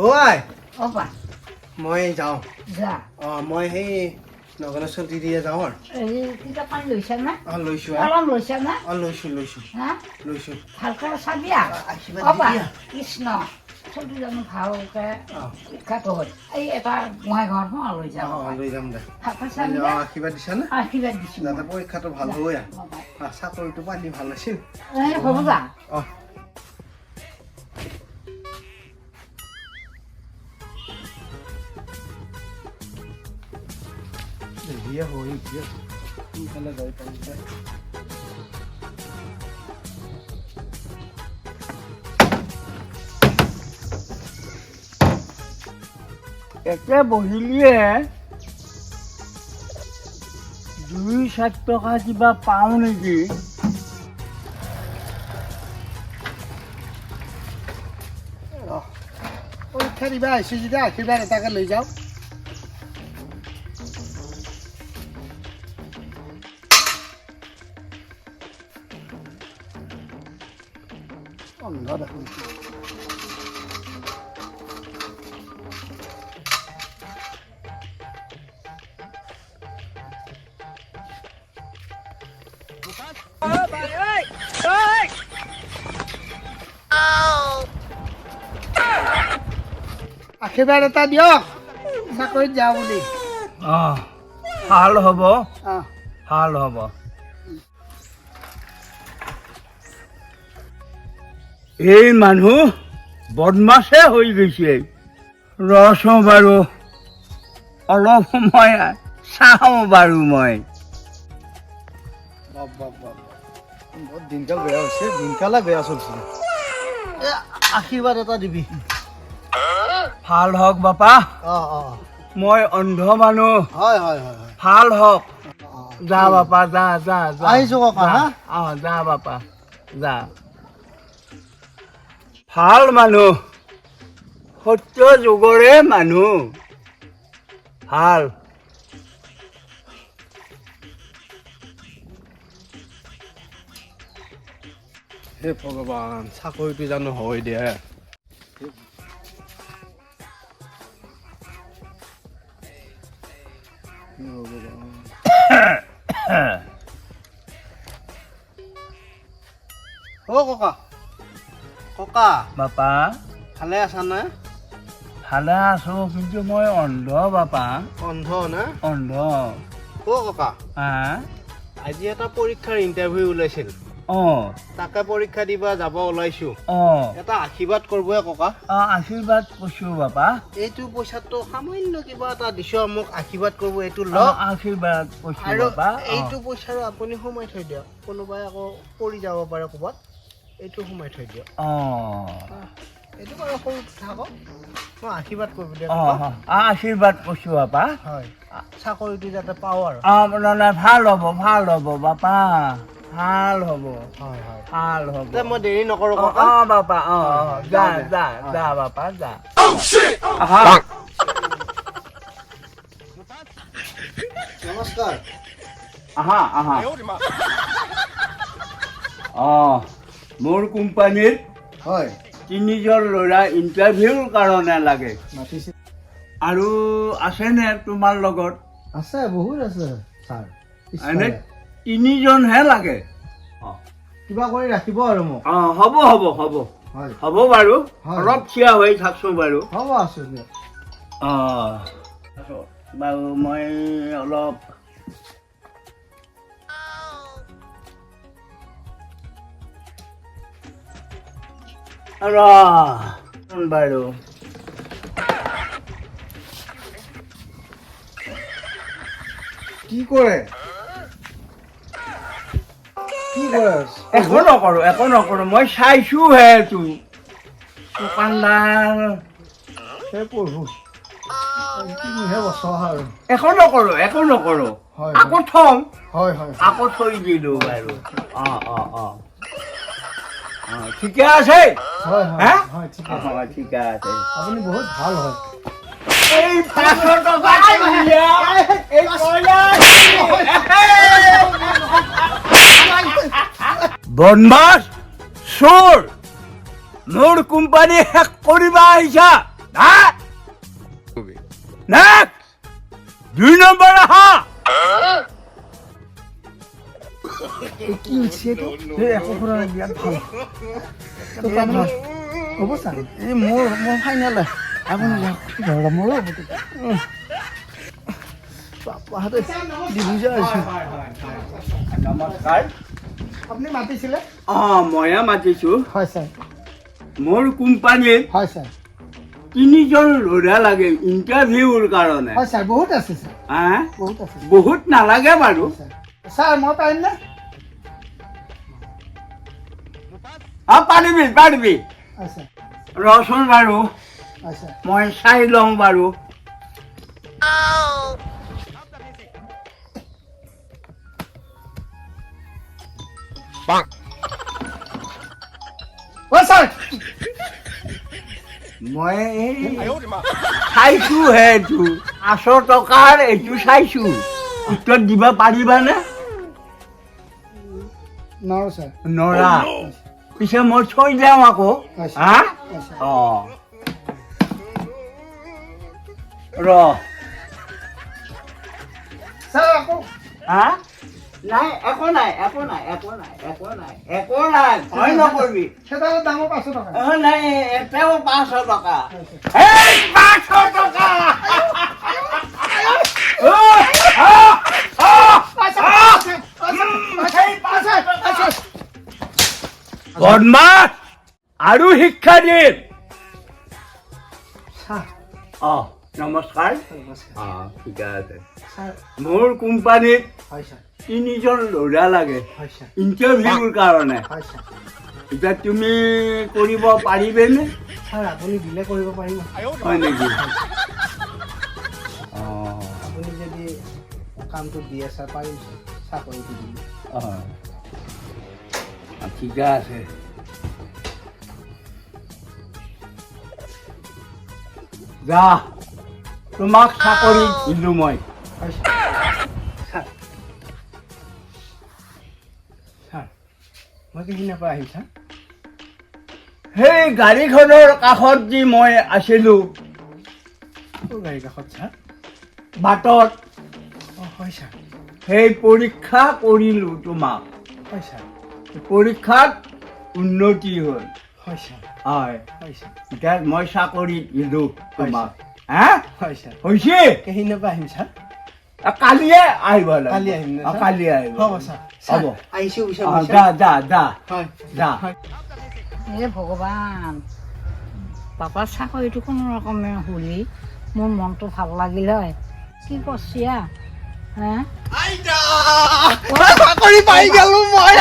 ঐ অবা মই যাওঁ। যা। অঁ মই সেই নগনেশ্বৰ দিদিয়ে যাওঁ আৰু। কিতাপ পানী লৈছা না? অঁ লৈছোঁ কলম লৈছা না? অঁ লৈছোঁ লৈছোঁ। লৈছোঁ। ভালকৈ চাবি আশীৰ্বাদ আৰু। কৃষ্ণ চলি জানো ভালকৈ অঁ। শিক্ষাটো হ'ল এই এটা গোহাঁই ঘৰ সোমাই লৈ অঁ লৈ যাম দে। ভালকৈ চাবি অঁ দে আশীৰ্বাদ আশীৰ্বাদ দিছোঁ। যাতে পৰীক্ষাটো ভালো হৈ চাকৰিটো পালি ভালো আছিল। হ'ব যা। অঁ। দেৰিয়ে হৈ এতিয়া সোনকালে যাই পাৰিছে একে বহিলিয়ে দুই ষাঠি টকা কিবা পাওঁ নেকি? পৰীক্ষা দিবা আহিছোঁ যেতিয়া আশীৰ্বাদ এটাকে লৈ যাওঁ। অন্ধ দেখোন আশীৰ্বাদ এটা দিয়ক চাকৰিত যাওঁ বুলি অঁ ভালো হ'ব অঁ ভালো হ'ব এই মানুহ বদমাছে হৈ গৈছে। ৰচোঁ বাৰু অলপ সময় চাওঁ বাৰু মই। দিনকাল বেয়া হৈছে দিনকালে বেয়া চলিছিল এ আশীৰ্বাদ এটা দিবি। ভালো হওক বাপা। মই অন্ধ মানুহ। হয় হয় ভালো হওক। যা বাপা যা যা যা। আহিছোঁ ককা? যা বাপা যা। ভালো মানুহ সত্য যুগৰে মানুহ ভালো। হে ভগৱান চাকৰিটো জানো হয় দে অ' ককা। ককা। বাপা। ভালে আছা নে? ভালে আছো কিন্তু মই অন্ধ বাপা। অন্ধ না? অন্ধ। অ' ককা? হা? আজি এটা পৰীক্ষাৰ ইণ্টাৰভিউ ওলাইছিল। অঁ। তাকে পৰীক্ষা দিবা যাব ওলাইছোঁ। অঁ। এটা আশীৰ্বাদ কৰিবহে ককা। অঁ আশীৰ্বাদ কৈছোঁ বাপা। এইটো পইচাটো সামান্য কিবা এটা দিছ মোক আশীৰ্বাদ কৰিব এইটো লওক আশীৰ্বাদ কৈছোঁ আৰু বাপা এইটো পইচাৰো আপুনি সোমাই থৈ দিয়ক। কোনোবাই আকৌ পৰি যাব পাৰে ক'ৰবাত। এইটো সোমাই থৈ দিয়ক। অঁ। এইটো বাৰু সৰু থাকক। মই আশীৰ্বাদ কৰিব দিয়ক। অঁ অঁ আশীৰ্বাদ কৈছোঁ বাপা হয়। চাকৰিটো যাতে পাওঁ আৰু। অঁ নাই ভাল হ'ব ভাল হ'ব বাপা। ভাল হ'ব। হয় হয়। ভাল হ'ব। মই দেৰি নকৰোঁ অঁ বাপা অঁ অঁ যা। যা। যা বাপা যা। আহা। নমস্কাৰ। আহা আহা। অঁ। মোৰ কোম্পানীত হয়। তিনিজন ল'ৰা ইণ্টাৰভিউৰ কাৰণে লাগে। মাতিছে। আৰু আছেনে তোমাৰ লগত? আছে বহুত আছে ছাৰ। এনে তিনিজনহে লাগে। কিবা কৰি ৰাখিব আৰু মোক। অঁ হ'ব হ'ব হ'ব। হ'ব বাৰু। অলপ থিয় হৈ থাকছোঁ বাৰু। হ'ব আছোঁ অঁ। বাৰু মই অলপ বাৰু কি কৰে কি কৰে একো নকৰোঁ একো নকৰোঁ মই চাইছোঁহে তোৰ দোকানদাৰ সেই পঢ়ো কিনিহে বছৰ। আৰু একো নকৰোঁ একো নকৰোঁ হয় আকৌ থওঁ হয় হয়। আকৌ থৈ দিলোঁ বাৰু। অঁ অঁ অঁ। ঠিকে আছে? হয়? হয় হয়? ঠিক আপুনি বহুত ভালো হয়। এই পাঁচশো টকা দিয়া, এই কয়লা। বদমাছ চোৰ মোৰ কোম্পানী শেষ কৰিব আহিছা! দুই নম্বৰ আহা কি এইটো এই একো কৰা নাই ভালো। তো তাৰমানে হ'ব ছাৰ এই মোৰ মোৰ ফাইনেল আপুনি যাওক মোৰো পাপাহঁতে দিবি যে আহিছোঁ নমস্কাৰ আপুনি মাতিছিলে অঁ ময়ে মাতিছোঁ? হয় ছাৰ মোৰ কোম্পানীত হয় ছাৰ তিনিজন ল'ৰা লাগে ইণ্টাৰভিউৰ কাৰণে। হয় ছাৰ বহুত আছে ছাৰ বহুত আছে। বহুত নালাগে বাৰু। ছাৰ মই পাৰিমনে হয় ৰচোন বাৰু। হয় ছাৰ মই চাই লওঁ বাৰু। অ' ছাৰ। মই এই চাইছোঁ হে এইটো। পাঁচশো টকাৰ এইটো চাইছোঁ। উত্তৰ দিব পাৰিবানে? নোৱাৰোঁ ছাৰ। নৰা। পিছে মই থৈ যাওঁ আকৌ। হা? অঁ। ৰ। হা? নাই একো নাই একো নাই একো নাই একো নাই একো নাই ভয় নকৰিবি। সেইডালৰ দামৰ পাঁচশো টকা। অঁ নাই এতিয়াও পাঁচশো টকা। এই পাঁচশো টকা অ', অ', অ', অ', বদমাছ আৰু শিক্ষা দিম অঁ নমস্কাৰ অঁ ঠিকে আছে। মোৰ কোম্পানীত তিনিজন ল'ৰা লাগে। ইণ্টাৰভিউৰ কাৰণে। এতিয়া তুমি কৰিব পাৰিবেনে ছাৰ আপুনি দিলে কৰিব পাৰিব। হয় নেকি? অঁ। আপুনি যদি কামটো দিয়ে ছাৰ পাৰিম চাকৰিটো দিম। অঁ। ঠিকে আছে যা তোমাক চাকৰি দিলোঁ মই মই কেইদিনৰ পৰা আহিম ছাৰ সেই গাড়ীখনৰ কাষত যি মই আছিলোঁ। ক'ৰ গাড়ী কাষত ছাৰ বাটত। অঁ হয় ছাৰ। সেই পৰীক্ষা কৰিলোঁ তোমাক হয় ছাৰ। পৰীক্ষাত উন্নতি হ'ল হয় এতিয়া মই চাকৰি দিলোঁ তোমাক। হা? হৈছে? পৰা আহিম ছাৰ। কালিয়ে আহিব কালি আহিম? কালি আহিব। হ'ব ছাৰ। হ'ব। আহিছোঁ পিছত যা যা যা। যা। এ ভগৱান। পাপাৰ চাকৰিটো কোনো ৰকমে শুনি মোৰ মনটো ভালো লাগিল হয়। কি কৰছি আ? হা চাকৰি পাই গ'লো মই